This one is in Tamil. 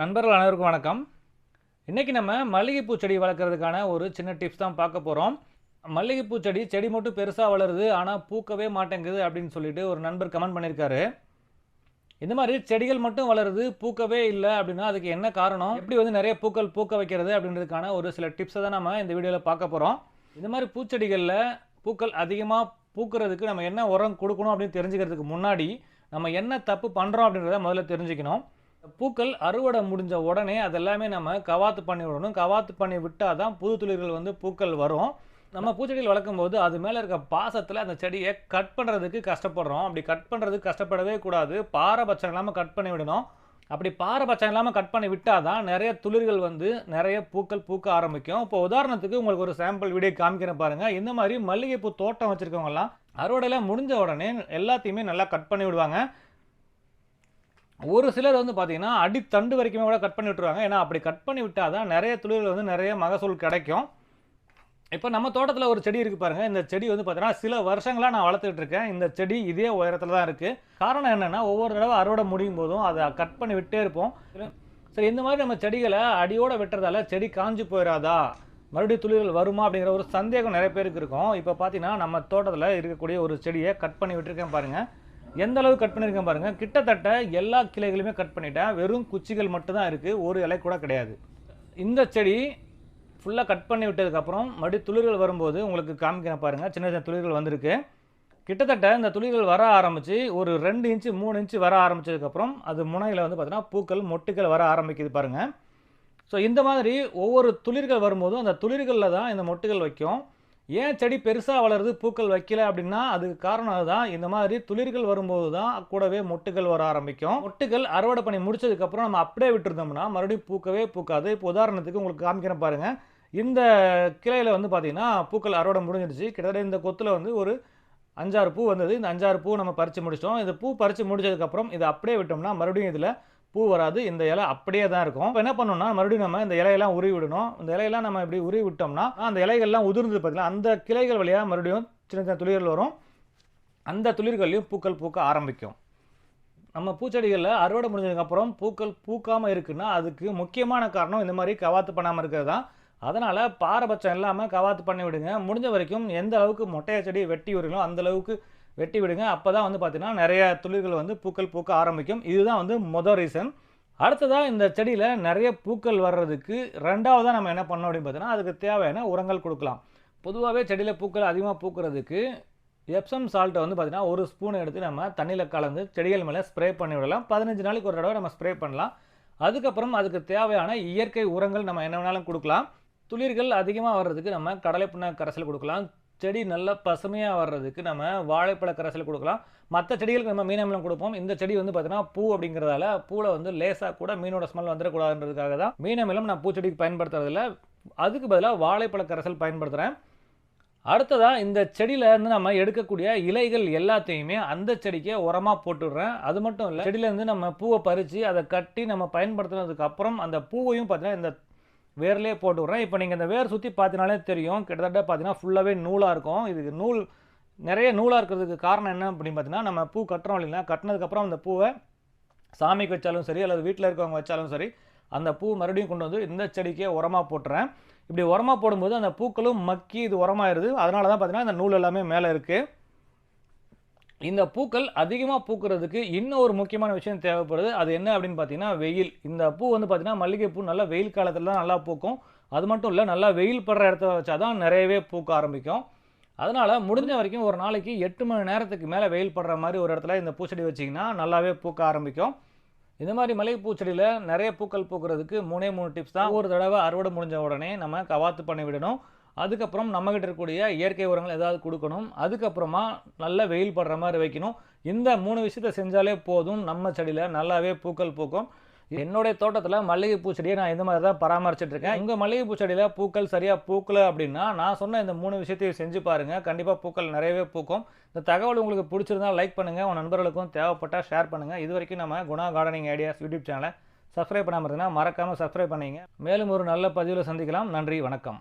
நண்பர்கள் அனைவருக்கும் வணக்கம். இன்றைக்கி நம்ம மல்லிகைப்பூ செடி வளர்க்குறதுக்கான ஒரு சின்ன டிப்ஸ் தான் பார்க்க போகிறோம் மல்லிகைப்பூ செடி செடி மட்டும் பெருசாக வளருது ஆனால் பூக்கவே மாட்டேங்குது அப்படின்னு சொல்லிட்டு ஒரு நண்பர் கமெண்ட் பண்ணியிருக்காரு. இந்த மாதிரி செடிகள் மட்டும் வளருது பூக்கவே இல்லை அப்படின்னா அதுக்கு என்ன காரணம்? எப்படி வந்து நிறைய பூக்கள் பூக்க வைக்கிறது அப்படின்றதுக்கான ஒரு சில டிப்ஸை தான் நம்ம இந்த வீடியோவில் பார்க்க போகிறோம் இந்த மாதிரி பூச்செடிகளில் பூக்கள் அதிகமாக பூக்கிறதுக்கு நம்ம என்ன உரம் கொடுக்கணும் அப்படின்னு தெரிஞ்சுக்கிறதுக்கு முன்னாடி நம்ம என்ன தப்பு பண்ணுறோம் அப்படின்றத முதல்ல தெரிஞ்சுக்கணும். பூக்கள் அறுவடை முடிஞ்ச உடனே அதெல்லாமே நம்ம கவாத்து பண்ணி விடணும். கவாத்து பண்ணி விட்டால் தான் புது துளிர்கள் வந்து பூக்கள் வரும். நம்ம பூச்செடிகள் வளர்க்கும் போது அது மேலே இருக்க பாசத்தில் அந்த செடியை கட் பண்ணுறதுக்கு கஷ்டப்படுறோம். அப்படி கட் பண்ணுறதுக்கு கஷ்டப்படவே கூடாது. பாரபட்சம் இல்லாமல் கட் பண்ணி விடணும். அப்படி பாரபட்சம் இல்லாமல் கட் பண்ணி விட்டால் தான் நிறைய துளிர்கள் வந்து நிறைய பூக்கள் பூக்க ஆரம்பிக்கும். இப்போ உதாரணத்துக்கு உங்களுக்கு ஒரு சாம்பிள் வீடியோ காமிக்கிறேன் பாருங்கள் இந்த மாதிரி மல்லிகைப்பூ தோட்டம் வச்சுருக்கவங்கலாம் அறுவடையில் முடிஞ்ச உடனே எல்லாத்தையுமே நல்லா கட் பண்ணி விடுவாங்க. ஒரு சிலர் வந்து பார்த்தீங்கன்னா அடித்தண்டு வரைக்குமே கூட கட் பண்ணி விட்டுருவாங்க. ஏன்னா அப்படி கட் பண்ணி விட்டால் தான் நிறைய துளிர்கள் வந்து நிறைய மகசூல் கிடைக்கும். இப்போ நம்ம தோட்டத்தில் ஒரு செடி இருக்குது பாருங்கள் இந்த செடி வந்து பார்த்தீங்கன்னா சில வருஷங்களாக நான் வளர்த்துக்கிட்டு இருக்கேன். இந்த செடி இதே உயரத்தில் தான் இருக்குது காரணம் என்னென்னா ஒவ்வொரு தடவை அறுவடை முடியும் போதும் அதை கட் பண்ணி விட்டே இருப்போம். சரி இந்த மாதிரி நம்ம செடிகளை அடியோடு வெட்டுறதால செடி காஞ்சு போயிடாதா மறுபடியும் துளிர்கள் வருமா அப்படிங்கிற ஒரு சந்தேகம் நிறைய பேருக்கு இருக்கும். இப்போ பார்த்தீங்கன்னா நம்ம தோட்டத்தில் இருக்கக்கூடிய ஒரு செடியை கட் பண்ணி விட்டுருக்கேன் பாருங்கள் எந்த அளவு கட் பண்ணியிருக்கேன் பாருங்கள் கிட்டத்தட்ட எல்லா கிளைகளுமே கட் பண்ணிட்டேன். வெறும் குச்சிகள் மட்டும்தான் இருக்குது ஒரு இலை கூட கிடையாது. இந்த செடி ஃபுல்லாக கட் பண்ணி விட்டதுக்கப்புறம் மறுபடி துளிர்கள் வரும்போது உங்களுக்கு காமிக்கிறேன் பாருங்கள் சின்ன சின்ன துளிர்கள் வந்திருக்கு. கிட்டத்தட்ட இந்த துளிர்கள் வர ஆரம்பித்து ஒரு ரெண்டு இன்ச்சு மூணு இன்ச்சு வர ஆரம்பித்ததுக்கப்புறம் அது முனையில் வந்து பார்த்தீங்கன்னா பூக்கள் மொட்டுக்கள் வர ஆரம்பிக்குது பாருங்கள் ஸோ இந்த மாதிரி ஒவ்வொரு துளிர்கள் வரும்போதும் அந்த துளிர்களில் தான் இந்த மொட்டுகள் வைக்கும். ஏன் செடி பெருசாக வளருது பூக்கள் வைக்கல அப்படின்னா அதுக்கு காரணம் அதுதான். இந்த மாதிரி துளிர்கள் வரும்போது தான் கூடவே மொட்டுகள் வர ஆரம்பிக்கும். மொட்டுகள் அறுவடை பண்ணி முடிச்சதுக்கப்புறம் நம்ம அப்படியே விட்டுருந்தோம்னா மறுபடியும் பூக்கவே பூக்காது. இப்போ உதாரணத்துக்கு உங்களுக்கு காமிக்கிறேன் பாருங்கள் இந்த கிளையில் வந்து பார்த்திங்கன்னா பூக்கள் அறுவடை முடிஞ்சிடுச்சு. கிட்டத்தட்ட இந்த கொத்தில் வந்து ஒரு அஞ்சாறு பூ வந்தது. இந்த அஞ்சாறு பூ நம்ம பறித்து முடிச்சிட்டோம். இந்த பூ பறித்து முடிச்சதுக்கப்புறம் இதை அப்படியே விட்டோம்னா மறுபடியும் இதில் பூ வராது இந்த இலை அப்படியே தான் இருக்கும். இப்போ என்ன பண்ணணும்னா மறுபடியும் நம்ம இந்த இலையெல்லாம் உருவி விடணும். இந்த இலையெல்லாம் நம்ம இப்படி உருவி விட்டோம்னா அந்த இலைகள்லாம் உதிர்ந்து பார்த்தீங்கன்னா அந்த கிளைகள் வழியாக மறுபடியும் சின்ன சின்ன துளிர்கள் வரும். அந்த துளிர்கள்லையும் பூக்கள் பூக்க ஆரம்பிக்கும். நம்ம பூச்செடிகளில் அறுவடை முடிஞ்சதுக்கப்புறம் பூக்கள் பூக்காமல் இருக்குன்னா அதுக்கு முக்கியமான காரணம் இந்த மாதிரி கவாத்து பண்ணாமல் இருக்கிறது தான். அதனால் பாரபட்சம் இல்லாமல் கவாத்து பண்ணி விடுங்க. முடிஞ்ச வரைக்கும் எந்த அளவுக்கு மொட்டையை செடி வெட்டி விடுங்களோ அந்த அளவுக்கு வெட்டி விடுங்க. அப்போ தான் வந்து பார்த்திங்கன்னா நிறைய துளிர்கள் வந்து பூக்கள் பூக்க ஆரம்பிக்கும். இதுதான் வந்து மொதல் ரீசன் அடுத்ததாக இந்த செடியில் நிறைய பூக்கள் வர்றதுக்கு ரெண்டாவதாக நம்ம என்ன பண்ணோம் அப்படின்னு பார்த்தீங்கன்னா அதுக்கு தேவையான உரங்கள் கொடுக்கலாம். பொதுவாகவே செடியில் பூக்கள் அதிகமாக பூக்கிறதுக்கு எப்சம் சால்ட்டை வந்து பார்த்திங்கன்னா ஒரு ஸ்பூன் எடுத்து நம்ம தண்ணியில் கலந்து செடிகள் மேலே ஸ்ப்ரே பண்ணி விடலாம். பதினஞ்சு நாளைக்கு ஒரு தடவை நம்ம ஸ்ப்ரே பண்ணலாம். அதுக்கப்புறம் அதுக்கு தேவையான இயற்கை உரங்கள் நம்ம என்ன வேணாலும் கொடுக்கலாம். துளிர்கள் அதிகமாக வர்றதுக்கு நம்ம கடலை புண்ண கரைசல் கொடுக்கலாம். செடி நல்லா பசுமையாக வர்றதுக்கு நம்ம வாழைப்பழ கரைசல் கொடுக்கலாம். மற்ற செடிகளுக்கு நம்ம மீன் அமிலம் கொடுப்போம். இந்த செடி வந்து பார்த்தீங்கன்னா பூ அப்படிங்கிறதால பூவில் வந்து லேசாக கூட மீனோட ஸ்மெல் வந்துடக்கூடாதுன்றதுக்காக தான் மீன் அமிலம் நான் பூச்செடிக்கு பயன்படுத்துறதில்ல. அதுக்கு பதிலாக வாழைப்பழ கரைசல் பயன்படுத்துகிறேன் அடுத்ததாக இந்த செடியிலேருந்து நம்ம எடுக்கக்கூடிய இலைகள் எல்லாத்தையுமே அந்த செடிக்கே உரமாக போட்டுடுறேன். அது மட்டும் இல்லை செடியிலேருந்து நம்ம பூவை பறித்து அதை கட்டி நம்ம பயன்படுத்துனதுக்கு அப்புறம் அந்த பூவையும் பார்த்தீங்கன்னா இந்த வேர்லேயே போட்டு விட்றேன் இப்போ நீங்கள் இந்த வேர் சுற்றி பார்த்தினாலே தெரியும். கிட்டத்தட்ட பார்த்தீங்கன்னா ஃபுல்லாகவே நூலாக இருக்கும். இதுக்கு நூல் நிறைய நூலாக இருக்கிறதுக்கு காரணம் என்ன அப்படின்னு பார்த்தீங்கன்னா நம்ம பூ கட்டுறோம் இல்லைங்களா? கட்டினதுக்கப்புறம் அந்த பூவை சாமிக்கு வச்சாலும் சரி அல்லது வீட்டில் இருக்கவங்க வச்சாலும் சரி அந்த பூ மறுபடியும் கொண்டு வந்து இந்த செடிக்கே உரமாக போட்டுறேன். இப்படி உரமாக போடும்போது அந்த பூக்களும் மக்கி இது உரமாயிருது. அதனால தான் பார்த்தீங்கன்னா இந்த நூல் எல்லாமே மேலே இருக்குது இந்த பூக்கள் அதிகமாக பூக்கிறதுக்கு இன்னும் ஒரு முக்கியமான விஷயம் தேவைப்படுது. அது என்ன அப்படின்னு பார்த்தீங்கன்னா வெயில். இந்த பூ வந்து பார்த்தீங்கன்னா மல்லிகைப்பூ நல்லா வெயில் காலத்தில் தான் நல்லா பூக்கும். அது மட்டும் இல்லை நல்லா வெயில் படுற இடத்துல வச்சா தான் நிறையவே பூக்க ஆரம்பிக்கும். அதனால் முடிஞ்ச வரைக்கும் ஒரு நாளைக்கு எட்டு மணி நேரத்துக்கு மேலே வெயில் படுற மாதிரி ஒரு இடத்துல இந்த பூச்செடி வச்சிங்கன்னா நல்லாவே பூக்க ஆரம்பிக்கும். இந்த மாதிரி மலை பூச்செடியில் நிறைய பூக்கள் பூக்கிறதுக்கு மூணே மூணு டிப்ஸ் தான். ஒரு தடவை அறுவடை முடிஞ்ச உடனே நம்ம கவாத்து பண்ணி விடணும். அதுக்கப்புறம் நம்மகிட்ட இருக்கக்கூடிய இயற்கை உரங்கள் ஏதாவது கொடுக்கணும். அதுக்கப்புறமா நல்ல வெயில் படுற மாதிரி வைக்கணும். இந்த மூணு விஷயத்த செஞ்சாலே போதும். நம்ம செடியில் நல்லாவே பூக்கள் பூக்கும். என்னுடைய தோட்டத்தில் மல்லிகைப்பூ செடியை நான் இந்த மாதிரி தான் பராமரிச்சுட்டு இருக்கேன். உங்கள் மல்லிகைப்பூ செடியில் பூக்கள் சரியாக பூக்கல அப்படின்னா நான் சொன்ன இந்த மூணு விஷயத்தையும் செஞ்சு பாருங்கள் கண்டிப்பாக பூக்கள் நிறையவே பூக்கும். இந்த தகவல் உங்களுக்கு பிடிச்சிருந்தா லைக் பண்ணுங்கள் உங்கள் நண்பர்களுக்கும் தேவைப்பட்டால் ஷேர் பண்ணுங்கள் இது வரைக்கும் நம்ம குணா கார்டனிங் ஐடியாஸ் யூடியூப் சேனலை சப்ஸ்கிரைப் பண்ணாமல் இருந்தால் மறக்காமல் சப்ஸ்கிரைப் பண்ணிங்க. மேலும் ஒரு நல்ல பதிவில் சந்திக்கலாம். நன்றி வணக்கம்.